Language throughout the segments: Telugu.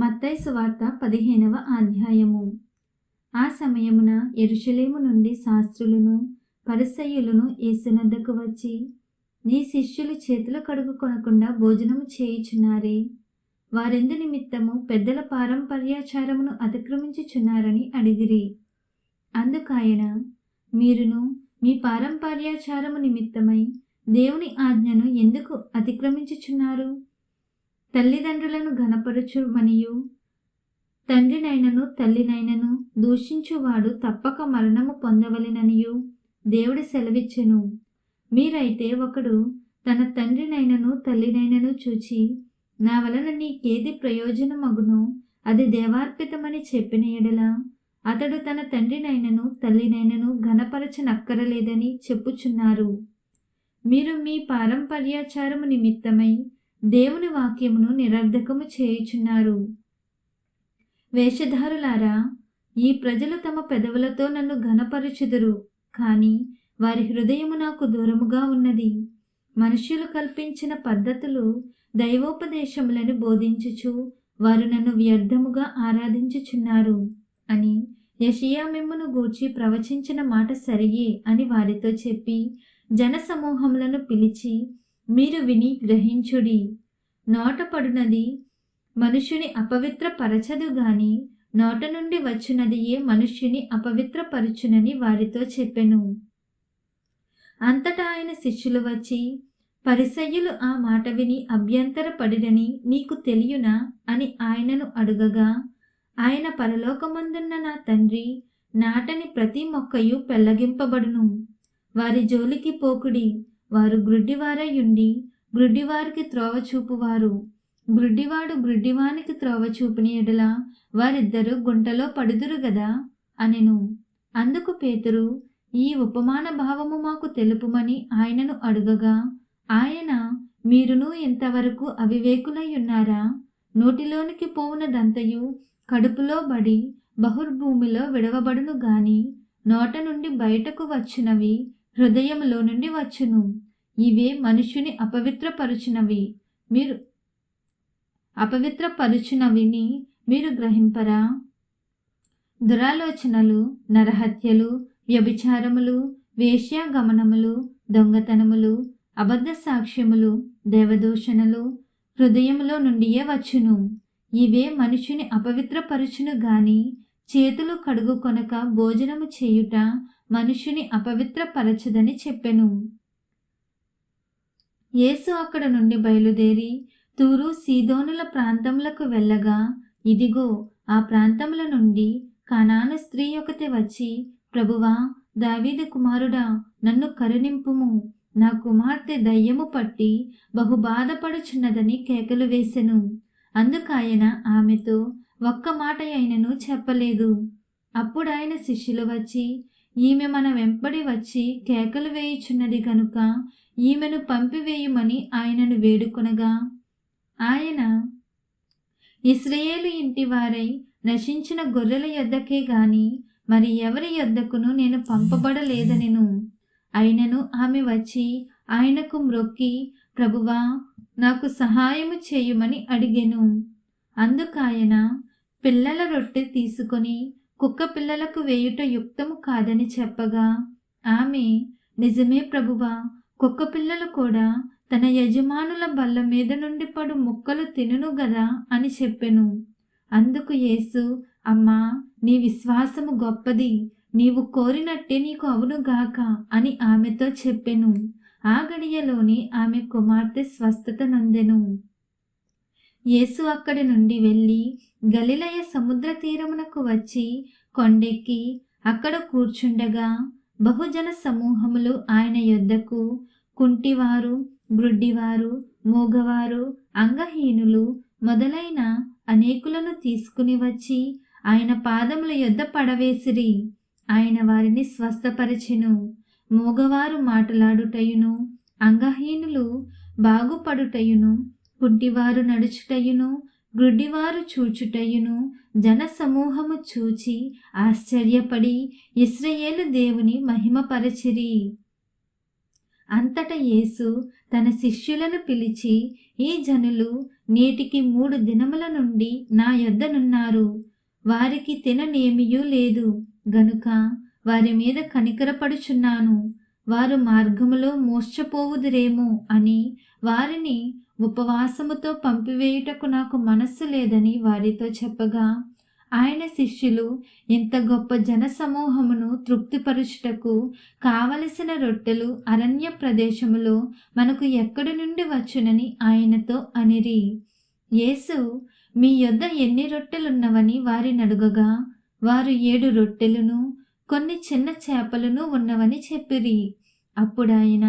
మత్తైసు వార్త పదిహేనవ అధ్యాయము. ఆ సమయమున ఎరుషలేము నుండి శాస్త్రులను పరిసయ్యులను ఏసునద్దకు వచ్చి నీ శిష్యులు చేతులు కడుగుకొనకుండా భోజనము చేయుచున్నారే? వారెందు నిమిత్తము పెద్దల పారంపర్యాచారమును అతిక్రమించుచున్నారని అడిగిరి. అందుకాయన మీరును మీ పారంపర్యాచారము నిమిత్తమై దేవుని ఆజ్ఞను ఎందుకు అతిక్రమించుచున్నారు? తల్లిదండ్రులను ఘనపరచుమనియు. తండ్రినైనను తల్లినైనను దూషించువాడు తప్పక మరణము పొందవలెననియు. దేవుడు సెలవిచ్చెను. మీరైతే ఒకడు తన తండ్రినైనను తల్లినైనను చూచి నా వలన నీకేది ప్రయోజనమగునో? అది దేవార్పితమని చెప్పిన ఎడల అతడు తన తండ్రినైనను తల్లినైనను ఘనపరచనక్కరలేదని చెప్పుచున్నారు. మీరు మీ పారంపర్యాచారము నిమిత్తమై దేవుని వాక్యమును నిరర్ధకము చేయుచున్నారు. వేషధారులారా ఈ ప్రజలు తమ పెదవులతో నన్ను ఘనపరుచుదురు కానీ వారి హృదయము నాకు దూరముగా ఉన్నది. మనుష్యులు కల్పించిన పద్ధతులు దైవోపదేశములను బోధించుచు వారు నన్ను వ్యర్థముగా ఆరాధించుచున్నారు అని యషియా మిమ్మును గూర్చి ప్రవచించిన మాట సరియే అని వారితో చెప్పి జనసమూహములను పిలిచి మీరు విని గ్రహించుడి. నోట పడునది అపవిత్రపరచదు గాని నోట నుండి వచ్చినదియే మనుష్యుని అపవిత్రపరచునని వారితో చెప్పెను. అంతటా ఆయన శిష్యులు వచ్చి పరిసయ్యులు ఆ మాట విని అభ్యంతరపడిరని నీకు తెలియనా అని ఆయనను అడుగగా ఆయన పరలోకమందున్న నా తండ్రి నాటని ప్రతి మొక్కయు పెళ్ళగింపబడును వారి జోలికి పోకుడి. వారు గ్రుడ్డివారయుండి గ్రుడ్డివారికి త్రోవ చూపువారు. గ్రుడ్డివాడు గ్రుడ్డివానికి త్రోవ చూపిని ఎడల వారిద్దరూ గుంటలో పడుదురు గదా? అనెను. అందుకు పేతురు ఈ ఉపమాన భావము మాకు తెలుపుమని ఆయనను అడుగగా ఆయన మీరును ఇంతవరకు అవివేకులై ఉన్నారా నోటిలోనికి పోవునదంతయు కడుపులో బడి బహుర్భూమిలో విడవబడును గాని నోట నుండి బయటకు వచ్చినవి హృదయములో నుండి వచ్చును. ఇవే మనుషుని అపవిత్రపరుచునవి. మీరు అపవిత్రపరుచునవిని మీరు గ్రహింపరా? దురాలోచనలు నరహత్యలు వ్యభిచారములు వేశ్యాగమనములు దొంగతనములు అబద్ధ సాక్ష్యములు దేవదూషణలు హృదయములో నుండియే వచ్చును. ఇవే మనుషుని అపవిత్రపరుచును గాని చేతులు కడుగు కొనక భోజనము చేయుట మనుషుని అపవిత్రపరచదని చెప్పెను. యేసు అక్కడ నుండి బయలుదేరి తూరు సీదోనుల ప్రాంతములకు వెళ్ళగా ఇదిగో ఆ ప్రాంతముల నుండి కనాను స్త్రీ ఒకటి వచ్చి ప్రభువా దావీదు కుమారుడా నన్ను కరుణింపుము. నా కుమార్తె దయ్యము పట్టి బహు బాధపడుచున్నదని కేకలు వేసెను. అందుకాయన ఆమెతో ఒక్క మాట అయినను చెప్పలేదు. అప్పుడు ఆయన శిష్యులు వచ్చి ఈమె మన వెంపడి వచ్చి కేకలు వేయుచున్నది కనుక ఈమెను పంపివేయమని ఆయనను వేడుకొనగా ఆయన ఇస్రయేలు ఇంటి వారై నశించిన గొర్రెల యొద్దకే గాని మరి ఎవరి యొద్దకును నేను పంపబడలేదనెను. అయినను ఆమె వచ్చి ఆయనకు మ్రొక్కి ప్రభువా నాకు సహాయము చేయమని అడిగెను. అందుకాయన పిల్లల రొట్టె తీసుకొని కుక్క పిల్లలకు వేయుట యుక్తము కాదని చెప్పగా ఆమె నిజమే ప్రభువా కుక్క పిల్లలు కూడా తన యజమానుల బల్ల మీద నుండి పడు ముక్కలు తినును గదా అని చెప్పెను. అందుకు యేసు అమ్మా నీ విశ్వాసము గొప్పది నీవు కోరినట్టే నీకు అవునుగాక అని ఆమెతో చెప్పెను. ఆ గడియలోని ఆమె కుమార్తె స్వస్థత నందెను. యేసు అక్కడి నుండి వెళ్ళి గలిలయ సముద్ర తీరమునకు వచ్చి కొండెక్కి అక్కడ కూర్చుండగా బహుజన సమూహములు ఆయన యొద్దకు కుంటివారు గ్రుడ్డివారు మూగవారు అంగహీనులు మొదలైన అనేకులను తీసుకుని వచ్చి ఆయన పాదముల యొద్ద పడవేసిరి. ఆయన వారిని స్వస్థపరచెను. మూగవారు మాట్లాడుటయును అంగహీనులు బాగుపడుటయును కుంటివారు నడుచుటయును గ్రుడ్డివారు చూచుటయును జన సమూహము చూచి ఆశ్చర్యపడి ఇస్రయేలు దేవుని మహిమపరచిరి. అంతట యేసు తన శిష్యులను పిలిచి ఈ జనులు నేటికి మూడు దినముల నుండి నా యొద్దనున్నారు. వారికి తిననేమియూ లేదు. గనుక వారి మీద కనికరపడుచున్నాను. వారు మార్గములో మోర్చపోవుదురేమో అని వారిని ఉపవాసముతో పంపివేయుటకు నాకు మనస్సు లేదని వారితో చెప్పగా ఆయన శిష్యులు ఇంత గొప్ప జన సమూహమును తృప్తిపరుచుటకు కావలసిన రొట్టెలు అరణ్య ప్రదేశములో మనకు ఎక్కడి నుండి వచ్చునని ఆయనతో అనిరి. యేసు మీ యొద్ద ఎన్ని రొట్టెలున్నవని వారిని అడుగగా వారు ఏడు రొట్టెలను కొన్ని చిన్న చేపలను ఉన్నవని చెప్పిరి. అప్పుడాయన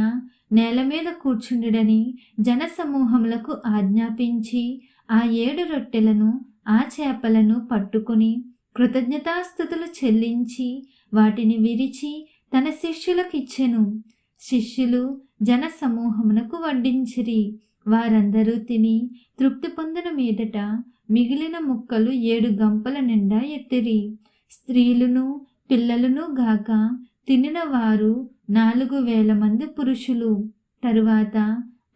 నేల మీద కూర్చుండుడని జనసమూహములకు ఆజ్ఞాపించి ఆ ఏడు రొట్టెలను ఆ చేపలను పట్టుకొని కృతజ్ఞతాస్థుతులు చెల్లించి వాటిని విరిచి తన శిష్యులకిచ్చెను. శిష్యులు జన సమూహమునకు వడ్డించిరి. వారందరూ తిని తృప్తి పొందిన మీదట మిగిలిన ముక్కలు ఏడు గంపల నిండా ఎత్తిరి. స్త్రీలను పిల్లలను గాక తినిన వారు నాలుగు వేల మంది పురుషులు. తరువాత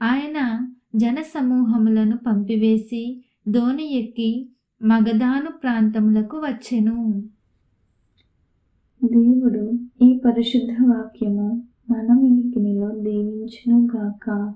ఆయన జన సమూహములను పంపివేసి దోణి ఎక్కి మగధాను ప్రాంతములకు వచ్చెను. దేవుడు ఈ పరిశుద్ధ వాక్యము మనమినికినిలో దీవించును గాక.